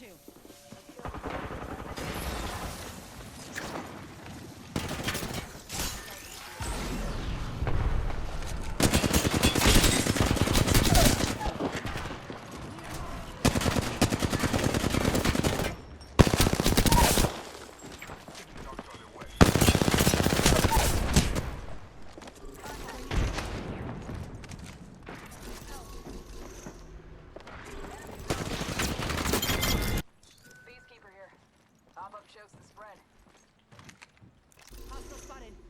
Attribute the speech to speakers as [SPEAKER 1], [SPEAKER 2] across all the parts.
[SPEAKER 1] too. Pop up shows the spread.
[SPEAKER 2] Hostile spotted.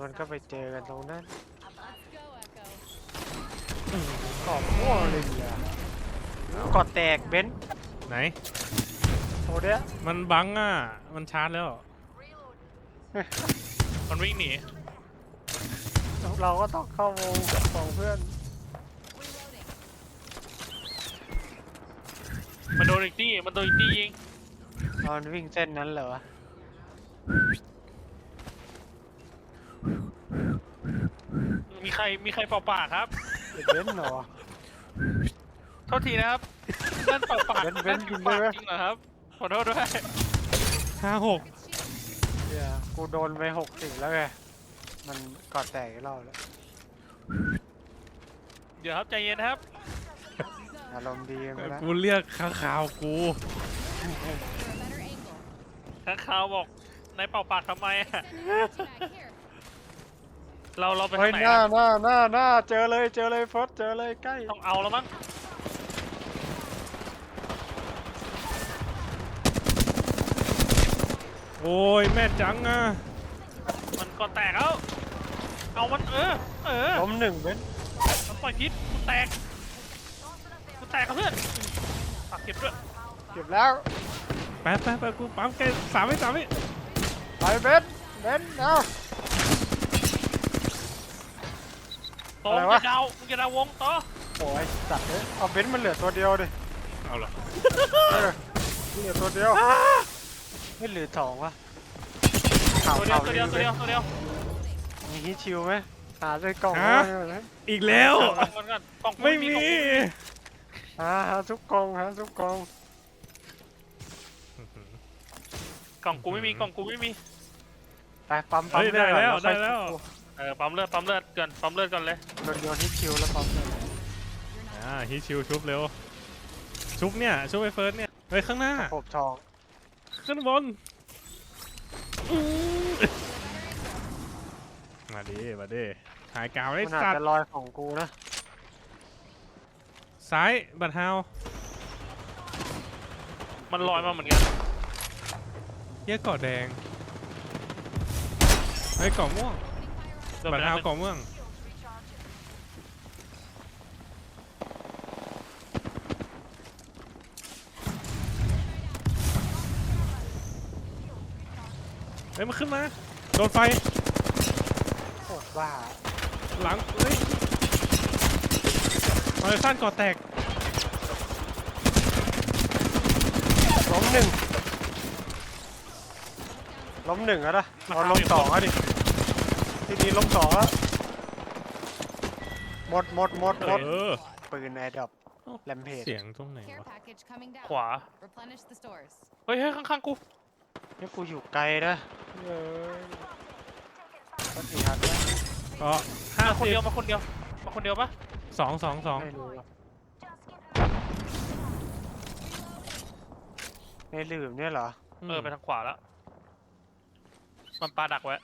[SPEAKER 3] มันก็ไปเจอกันตรงนั้น
[SPEAKER 2] Let's go, Echo.
[SPEAKER 3] กรอบม่วงเลยอะกอดแตกเบนซ์
[SPEAKER 4] ไหน
[SPEAKER 3] โอ้เนี้ย
[SPEAKER 4] มันบังอะ มันชาร์จแล้ว
[SPEAKER 5] Reload.
[SPEAKER 4] มันวิ่งหนี
[SPEAKER 3] เราก็ต้องเข้าวงของเพื่อน
[SPEAKER 2] Reloading.
[SPEAKER 4] มันโดนอีกตี้ มันโดนอีกตี้ยิง
[SPEAKER 3] ตอนวิ่งเส้นนั้นเหรอวะ
[SPEAKER 4] มีใค รมีใครเป่าปากครับ
[SPEAKER 3] เบนซ์เหรอ
[SPEAKER 4] โทษทีนะครับนั่นเป่าปาก
[SPEAKER 3] เว้นเว้น
[SPEAKER 4] นั่
[SPEAKER 3] กิน
[SPEAKER 4] ปาก
[SPEAKER 3] ด้วยไหม
[SPEAKER 4] จริงเหรอครับขอโทษด้วยห้าหก
[SPEAKER 3] เดี๋ยวกูโดนไปหกสิบแล้วไง มันกอดแตกอีกรอบแล้ว
[SPEAKER 4] เดี๋ยวครับใจเย็นนะครับ
[SPEAKER 3] อารมณ์ดีกันไปแล้ว
[SPEAKER 4] กูเรียกข้างข่าวกู
[SPEAKER 2] For a better angle.
[SPEAKER 4] ข้างข่าวบอกนายเป่าปากทำไมอะ
[SPEAKER 2] Send an energy back here.
[SPEAKER 4] เราเราไป
[SPEAKER 3] เฮ้
[SPEAKER 4] ทายงไหน
[SPEAKER 3] หน้า
[SPEAKER 4] อะ
[SPEAKER 3] หน้าหน้าหน้าเจอเลยเจอเลยเฟิร์สเจอเลยใกล้
[SPEAKER 4] ต้องเอาแล้วมั้งโอ้ยแม่จังอะมันก็แตกแล้วเอามันเออเออ
[SPEAKER 3] ล้มหนึ่งเบนซ์
[SPEAKER 4] มันปล่อยพิษกูแตกกูแตกกับเพื่อนฝากเก็บด้วย
[SPEAKER 3] เก็บแล้ว
[SPEAKER 4] ไปไปไปกูปั๊มแกสามวิสามวิ
[SPEAKER 3] ไปเบนซ์เบนซ์เอา
[SPEAKER 4] ต่อ
[SPEAKER 3] อะไร
[SPEAKER 4] มึง
[SPEAKER 3] วะ
[SPEAKER 4] จะดาวมึงจะดาววงต่อ
[SPEAKER 3] โอ้ยสัตว์เลยเอาเบนซ์มันเหลือตัวเดียวดิ
[SPEAKER 4] เอาเหรอ
[SPEAKER 3] เออเหลือตัวเดียวไม่เหลือสองวะข่าว
[SPEAKER 4] ตัวเดีย
[SPEAKER 3] ข่าวว
[SPEAKER 4] ตัวเดียวตัวเดียวตัวเดียว
[SPEAKER 3] มีฮิตชิวไหมหาในกล่อง
[SPEAKER 4] ฮะ
[SPEAKER 3] ไว้เลย
[SPEAKER 4] อีกแล้ว กล่องก่อนก่อนกล่องกู
[SPEAKER 3] ไม่มี
[SPEAKER 4] กล่องกู
[SPEAKER 3] หาหาทุกกล่องหาทุกกล่อง
[SPEAKER 4] กล่องกูไม่มีกล่องกูไม่มี
[SPEAKER 3] ไปปั๊มปั๊ม
[SPEAKER 4] เฮ้ย
[SPEAKER 3] เลือด
[SPEAKER 4] ได้แล้ว
[SPEAKER 3] ก่อน
[SPEAKER 4] ได้แล้ว
[SPEAKER 3] ค่อย
[SPEAKER 4] เออปั๊มเลือดปั๊มเลือดก่อนปั๊มเลือดก่อนเลย
[SPEAKER 3] โดนโยนฮิตชิวแล้วปั๊มเลือด
[SPEAKER 4] อ่าฮิชิวชุบเร็ว ชุบเนี่ยชุบไปเฟิร์สเนี่ยเฮ้ยข้างหน้า
[SPEAKER 3] ผมทอง
[SPEAKER 4] ขึ้นบนมาดิมาดิหายกาวได้
[SPEAKER 3] มันอาจ
[SPEAKER 4] สัต
[SPEAKER 3] จะ
[SPEAKER 4] ว์
[SPEAKER 3] ลอยของกูนะ
[SPEAKER 4] ซ้ายบัตรฮาวมันลอยมาเหมือนกันเยี่ยเกาะแดงเฮ้ยเกาะม่วง บัตรฮาวเกาะม่วงเฮ้ยมันขึ้นมา โดนไฟ
[SPEAKER 3] โอ้บ้า
[SPEAKER 4] หลัง เฮ้ยเฮ้ยสั้นก่อแตก
[SPEAKER 3] ล้มหนึ่งล้มหนึ่งแล้วนะเอาล้มสองแล้วดิ ทีนี้ล้มสองแล้วหมดหมดหมดหมด
[SPEAKER 4] เออ
[SPEAKER 3] ปืนไอดอปแลมเพจ
[SPEAKER 4] เสียงตรงไหน
[SPEAKER 2] Care
[SPEAKER 4] วะ
[SPEAKER 2] package coming down.
[SPEAKER 4] ขวา
[SPEAKER 2] Replenish the stores.
[SPEAKER 4] เฮ้ยเฮ้ยข้างๆกู
[SPEAKER 3] นี่กูอยู่ไกลนะเอ้ยก็ตีหันแล้ว
[SPEAKER 4] ก็ห้าคนเดียวมาคนเดียว
[SPEAKER 5] มาคนเดียวปะ
[SPEAKER 4] สองสองสอง
[SPEAKER 3] ไม่รู้ว่ะในหลืมเนี่ยเหรอ
[SPEAKER 5] เออไปทางขวาแล้วมันปลาดักไว้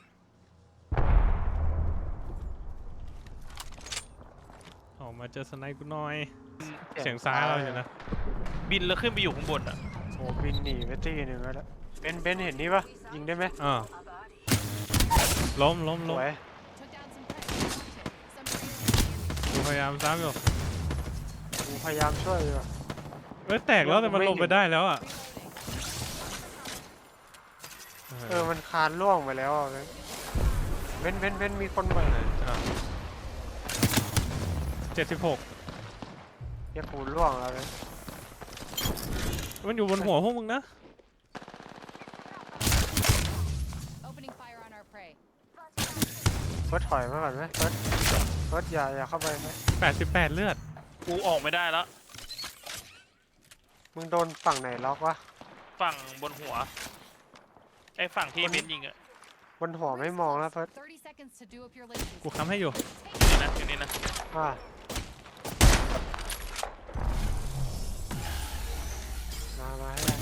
[SPEAKER 4] ออกมาเจอสไนป์กูหน่อย เสียงซ้ายเราอยู่นะ
[SPEAKER 5] บินแล้วขึ้นไปอยู่ข้างบนอะ
[SPEAKER 3] โอ้บินหนีไปตีหนึ่งแล้วละเบนเบนเห็นนี่ปะยิงได้ไหม
[SPEAKER 4] อ่าล้มล้ม
[SPEAKER 3] ส
[SPEAKER 4] ล้ม
[SPEAKER 3] วย
[SPEAKER 2] Took down some prey. Some prey.
[SPEAKER 4] กูพยายามซ้ำอยู่
[SPEAKER 3] กูพยายามช่วยอยู่
[SPEAKER 4] เอ้ยแตกแล้วแต่มันลงไปได้แล้วอะ
[SPEAKER 3] เออมันคานล่วงไปแล้วอะเบนเบนเบนมีคนใหม่
[SPEAKER 4] เจ็ดสิบหก
[SPEAKER 3] เหี้ยกูล่วงแล้วเลย
[SPEAKER 4] มันอยู่บนหัวพวกมึงนะ
[SPEAKER 2] Opening fire on our prey.
[SPEAKER 3] เฟิร์สถอยมาก่อนไหมเฟิร์สเฟิร์สอย่าอย่าเข้าไปนะ
[SPEAKER 4] แปดสิบแปดเลือด
[SPEAKER 5] กูออกไม่ได้แล้ว
[SPEAKER 3] มึงโดนฝั่งไหนล็อกวะ
[SPEAKER 5] ฝั่งบนหัว ไอ้ฝั่งที่เบนยิงอะ
[SPEAKER 3] บนหัวไม่มองแล้วเฟิร์ส
[SPEAKER 2] 30 seconds to do up your laces.
[SPEAKER 4] กูค้ำให้อยู่
[SPEAKER 5] นี่นะอยู่นี่นะ
[SPEAKER 3] อ่า มามาให้ได้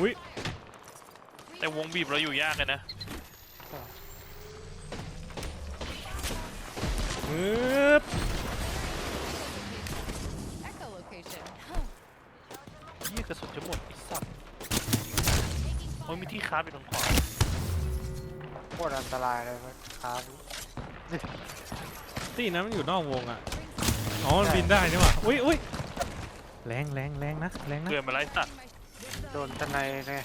[SPEAKER 4] อุ้ย
[SPEAKER 5] แต่วงบีบเราอยู่ยากเลยนะ
[SPEAKER 4] ปึ๊บ
[SPEAKER 2] Echolocation.
[SPEAKER 5] ยี่กระสุนจะหมดไอ้สัตว์โอ้ยมีที่คาบอยู่ทางขวา
[SPEAKER 3] โคตรอันตรายเลยเฟิร์สครับ
[SPEAKER 4] ตีนะมันอยู่นอกวงอะ อ๋อมันบินได้นี่หว่าอุ้ยอุ้ย แรงแรงแรงนะแรงนะ
[SPEAKER 5] เกินมาไล่สัตว์
[SPEAKER 3] โดนตะไนเนี่ย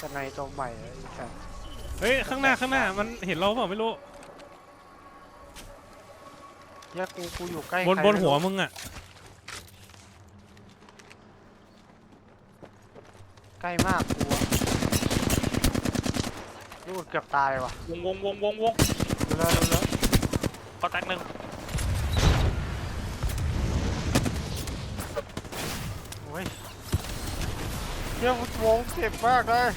[SPEAKER 3] ตะไนตัวใหม่ไอ้สัส
[SPEAKER 4] เฮ้ยข้างหน้าข้างหน้ามันเห็นเราเปล่าไม่รู้
[SPEAKER 3] เหี้ยกูกูอยู่ใกล้
[SPEAKER 4] บน
[SPEAKER 3] ใคร
[SPEAKER 4] บน
[SPEAKER 3] ไม่
[SPEAKER 4] หัว
[SPEAKER 3] รู้
[SPEAKER 4] มึงอะ
[SPEAKER 3] ใกล้มากกูอะลูกเกือบตายว่ะ
[SPEAKER 5] วงวงวงวงวง
[SPEAKER 3] ดูแล้วดูแล้ว
[SPEAKER 5] พอแตกหนึ่ง
[SPEAKER 3] เที่ยววงเจ็บมากเลย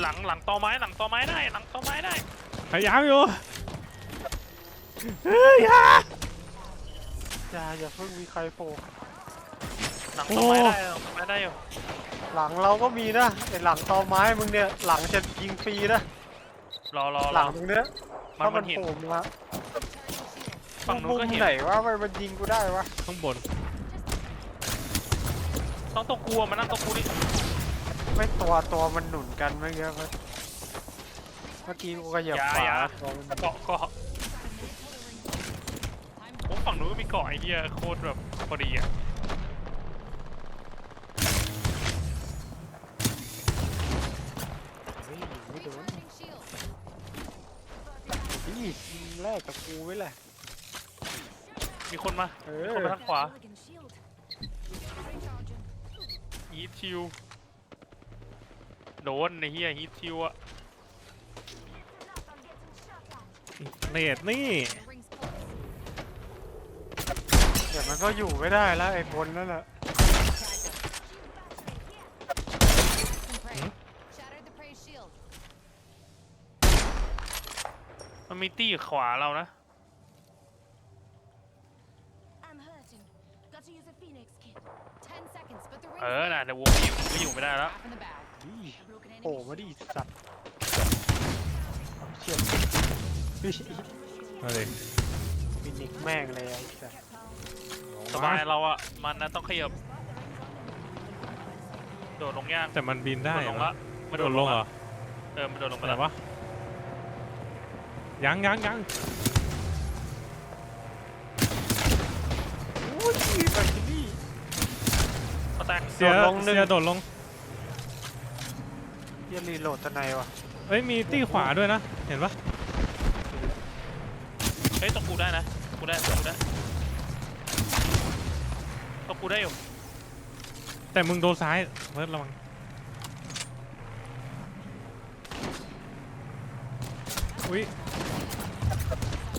[SPEAKER 5] หลังหลังตอไม้หลังตอไม้ได้หลังตอไม้ได้
[SPEAKER 4] พยายามอยู่เฮ้ยอย่า
[SPEAKER 3] อย่าอย่าเพิ่งมีใครโผล่
[SPEAKER 5] หลังตอไม้ได้หลังตอไม้ได้อยู่
[SPEAKER 3] หลังเราก็มีนะไอหลังตอไม้มึงเนี่ยหลังจะยิงฟรีนะ
[SPEAKER 5] รอรอ
[SPEAKER 3] ห
[SPEAKER 5] ร
[SPEAKER 3] ลั
[SPEAKER 5] อง
[SPEAKER 3] ตรงเนี้ย
[SPEAKER 5] มัน
[SPEAKER 3] ถ้า
[SPEAKER 5] มั
[SPEAKER 3] มันน
[SPEAKER 5] เห็น
[SPEAKER 3] โผล่มา
[SPEAKER 5] ฝั่งนู้นก็
[SPEAKER 3] มุม
[SPEAKER 5] เห็น
[SPEAKER 3] ไหนวะมันมันยิงกูได้วะ
[SPEAKER 4] ข้างบน
[SPEAKER 5] ต้องตรงกูอะมานั่งตรงกูดิ
[SPEAKER 3] ไม่ตัวตัวมันหนุนกันเมื่อกี้เพิ่นเมื่อกี้กูก็เหยียบ
[SPEAKER 5] อย่า
[SPEAKER 3] ขวา
[SPEAKER 5] อย่า
[SPEAKER 3] ตัวมัน
[SPEAKER 5] เกาะเกาะผมฝั่งนู้นก็มีเกาะไอ้เหี้ยโคตรแบบพอดีอะ
[SPEAKER 3] เฮ้ยไม่โดน
[SPEAKER 2] Recharging shield.
[SPEAKER 3] นี่แรกกับกูไว้แหละ
[SPEAKER 5] มีคนมา
[SPEAKER 3] เอ
[SPEAKER 5] มี
[SPEAKER 3] อ
[SPEAKER 5] คนมาทางขวา
[SPEAKER 2] Elegant shield. Recharging.
[SPEAKER 5] ฮีทชิวโดนไอ้เหี้ยฮีทชิวอะ
[SPEAKER 4] เนตนี่
[SPEAKER 2] The ring's close.
[SPEAKER 3] เดี๋ยวมันก็อยู่ไม่ได้แล้วไอ้คนนั่นแหละ
[SPEAKER 2] Some prey. Shattered the prey shield.
[SPEAKER 5] มันมีตี้ขวาเรานะ เออ
[SPEAKER 2] there.
[SPEAKER 5] น่ะเดี๋ยววงนี้ก็อยู่ไม่ได้แล้ว
[SPEAKER 2] Half in the bag.
[SPEAKER 3] อี้
[SPEAKER 2] A broken
[SPEAKER 3] โผล่
[SPEAKER 2] enemy
[SPEAKER 3] มาดิสัตว์เชี่ยเฮ้ย
[SPEAKER 4] มาเลย
[SPEAKER 3] มินิกแม่งเลยไอ้สัตว์
[SPEAKER 5] สบายเราอะมันนะต้องขยับโดดลงยาก
[SPEAKER 4] แต่มันบินได้
[SPEAKER 5] โดดลง
[SPEAKER 4] เหร
[SPEAKER 5] ละ
[SPEAKER 4] อ
[SPEAKER 5] มัน
[SPEAKER 4] โดดลงเหรอ
[SPEAKER 5] เออมันโดดลงไป
[SPEAKER 4] อะไร
[SPEAKER 5] แล้ว
[SPEAKER 4] วะยังยังยัง
[SPEAKER 3] โอ้ยไปที่นี่
[SPEAKER 5] เขาแตก
[SPEAKER 4] เสีย
[SPEAKER 3] โดดลงหนึ่ง
[SPEAKER 4] เสียโดดลง
[SPEAKER 3] เฮียรีโหลดตะไนวะ
[SPEAKER 4] เอ้ยมีตี้ขวาด้วยนะ เห็นปะ
[SPEAKER 5] เฮ้ยตรงกูได้นะกูได้ตรงกูได้ตรงกูได้อยู่
[SPEAKER 4] แต่มึงโดนซ้ายเพิร์ดระวังอุ้ย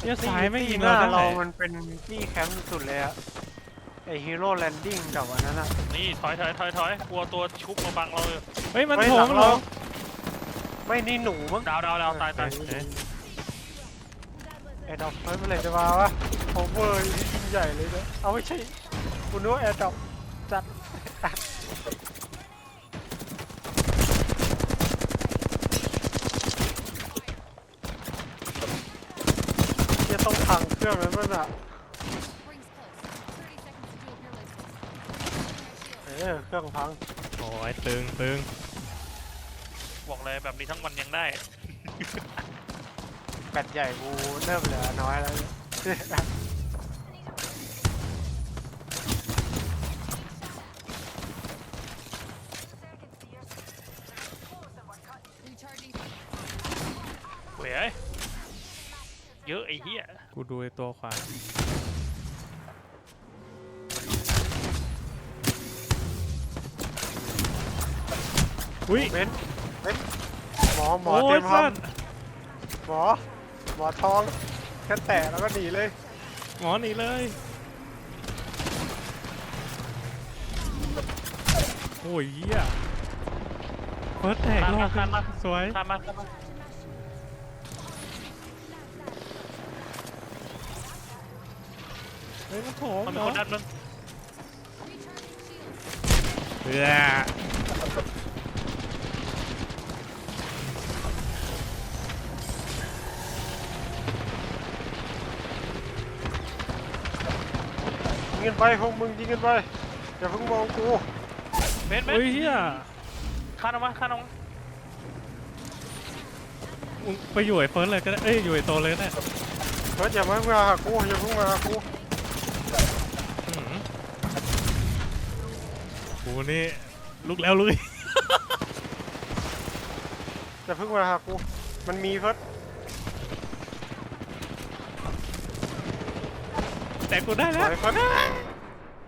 [SPEAKER 4] เหี้ยซ้ายไม่ยิง
[SPEAKER 3] ห
[SPEAKER 4] เรา
[SPEAKER 3] น้า
[SPEAKER 4] ได้
[SPEAKER 3] เรามันเป็นที่แคมป์สุดเลยอะ ไอฮีโร่แลนดิ้งกับอันนั้นอะ
[SPEAKER 5] นี่ถอยถอยถอยถอยกลัวตัวชุบมาบังเราอยู่
[SPEAKER 4] เฮ้ยมัน
[SPEAKER 3] เฮ้ย
[SPEAKER 4] โถ
[SPEAKER 3] หลั
[SPEAKER 4] ม
[SPEAKER 3] ง
[SPEAKER 4] เหร
[SPEAKER 3] เรา
[SPEAKER 4] อ
[SPEAKER 3] ไม่นี่หนูมั้ง
[SPEAKER 5] ดาวดาวดาวตายตาย
[SPEAKER 3] เออ
[SPEAKER 4] เอ๊ะ
[SPEAKER 3] แอร์ดรอปเฮ้ยเมื่อไหร่จะมาวะโอเวอร์ที่ยิ่งใหญ่เลยนะเอาไม่ใช่คุณนึกว่าแอร์ดรอปจัดจะต้องพังเครื่องนั้นมันอะ
[SPEAKER 2] Rings close. 30 seconds to dual pure lasers.
[SPEAKER 3] เออเครื่องพัง
[SPEAKER 5] โอ้ยตึงตึงบอกเลยแบบนี้ทั้งวันยังได้
[SPEAKER 3] แบตใหญ่กูเริ่มเหลือน้อยแล้ว
[SPEAKER 2] Recharging.
[SPEAKER 5] เว้ยเยอะไอ้เหี้ย
[SPEAKER 4] กูดูไอ้ตัวขวา อุ้ย
[SPEAKER 3] เว้นเว้นหมอหมอ
[SPEAKER 4] โอ้
[SPEAKER 3] เตรี
[SPEAKER 4] ย
[SPEAKER 3] ยมท
[SPEAKER 4] สัตว์ำ
[SPEAKER 3] หมอ หมอทองแค่แตะแล้วก็หนีเลย
[SPEAKER 4] หมอหนีเลย โอ้ยเหี้ยเฟิร์สแตก
[SPEAKER 5] ข้าม
[SPEAKER 4] รอ
[SPEAKER 5] มา
[SPEAKER 4] บ
[SPEAKER 5] ข้ามมา
[SPEAKER 4] สวย
[SPEAKER 5] ข้ามมาข้ามมา
[SPEAKER 4] เฮ้ยมันโถม
[SPEAKER 5] มันมี
[SPEAKER 4] เนาะ
[SPEAKER 5] คนดันมึง
[SPEAKER 4] เบื่อ
[SPEAKER 3] กันไปพวกมึงยิงกันไปอย่าเพิ่งมองกู
[SPEAKER 5] เบนเบน
[SPEAKER 4] เฮ้ยเหี้ย
[SPEAKER 5] ข้ามออกมาข้ามออกมา
[SPEAKER 4] มึงไปอยู่ไอ้เฟิร์สเลยก็ได้เอ้ยอยู่ไอ้โตเลยก็ได้
[SPEAKER 3] เฮ้ยอย่ามามาหากูอย่าเพิ่งมาหากู
[SPEAKER 4] อื้อหือกูนี่ลุกแล้วลุย
[SPEAKER 3] อย่าเพิ่งมาหากูมันมีเพิ่น
[SPEAKER 4] แต่กูได้
[SPEAKER 3] ป
[SPEAKER 4] แล้
[SPEAKER 3] ล่
[SPEAKER 4] ว
[SPEAKER 3] อยเพิ่น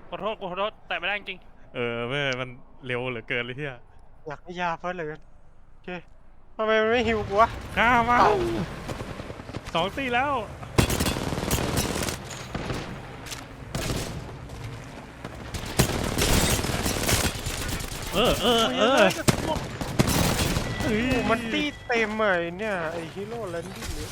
[SPEAKER 5] ขอโทษขอโทษแต่ไม่ได้จริง
[SPEAKER 4] เออแม่มันเร็วเหลือเกินเลยเฮีย
[SPEAKER 3] อยากได้ยาเพิ่นเหลยโอเคทำไมมันไม่หิวกูวะ
[SPEAKER 4] ข้ามา
[SPEAKER 3] เอ้า
[SPEAKER 4] สองตีแล้วเออเออเออเฮ้ย
[SPEAKER 3] โอ้มันตีเต็มเลยเนี่ยไอฮีโร่แลนดิ้งเนี่ย